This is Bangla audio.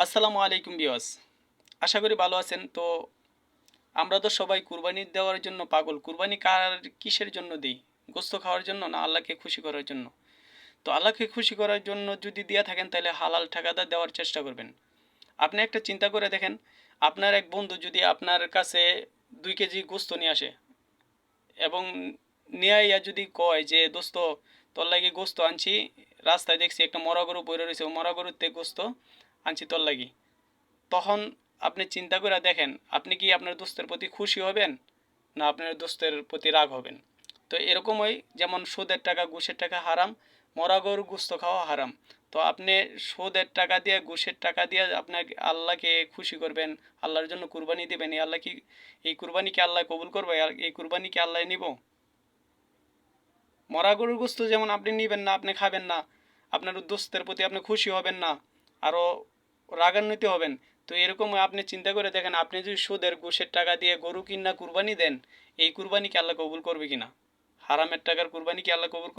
আসসালামু আলাইকুম বিওয়াস আশা করি ভালো আছেন। তো আমরা তো সবাই কুরবানি দেওয়ার জন্য পাগল। কুরবানি কার, কিসের জন্য দিই? গোস্ত খাওয়ার জন্য না আল্লাহকে খুশি করার জন্য? তো আল্লাহকে খুশি করার জন্য যদি দিয়ে থাকেন, তাহলে হালাল টাকাটা দেওয়ার চেষ্টা করবেন। আপনি একটা চিন্তা করে দেখেন, আপনার এক বন্ধু যদি আপনার কাছে দুই কেজি গোস্ত নিয়ে আসে এবং নিয়ে আইয়া যদি কয় যে, দোস্ত, তোর লাগে গোস্ত আনছি, রাস্তায় দেখছি একটা মরা গরু পড়ে রয়েছে মরা গরুতে গোস্ত আনছি তোর লাগি। তখন আপনি চিন্তা করে দেখেন, আপনি কি আপনার দোস্তের প্রতি খুশি হবেন না আপনার দোস্তের প্রতি রাগ হবেন? তো এরকমই যেমন সুদের টাকা, ঘুষের টাকা হারাম মরা গরু গুস্ত খাওয়া হারাম। তো আপনি সুদের টাকা দিয়ে, ঘুষের টাকা দিয়ে আপনার আল্লাহকে খুশি করবেন, আল্লাহর জন্য কুরবানি দেবেন। এই আল্লাহ কি, এই কুরবানিকে আল্লাহ কবুল করবে? আর এই কুরবানিকে আল্লাহ নিব? মরা গরুর গোস্ত যেমন আপনি নিবেন না, আপনি খাবেন না, আপনার দোস্তের প্রতি আপনি খুশি হবেন না আরও রাগান্বিত হবেন। তো এরকম আপনি চিন্তা করে দেখেন, আপনি যদি সুদের, ঘুষের টাকা দিয়ে গরু কিনা কুরবানি দেন, এই কুরবানি কি আল্লাহ কবুল করবে কিনা? হারামের টাকার কুরবানি কি আল্লাহ কবুল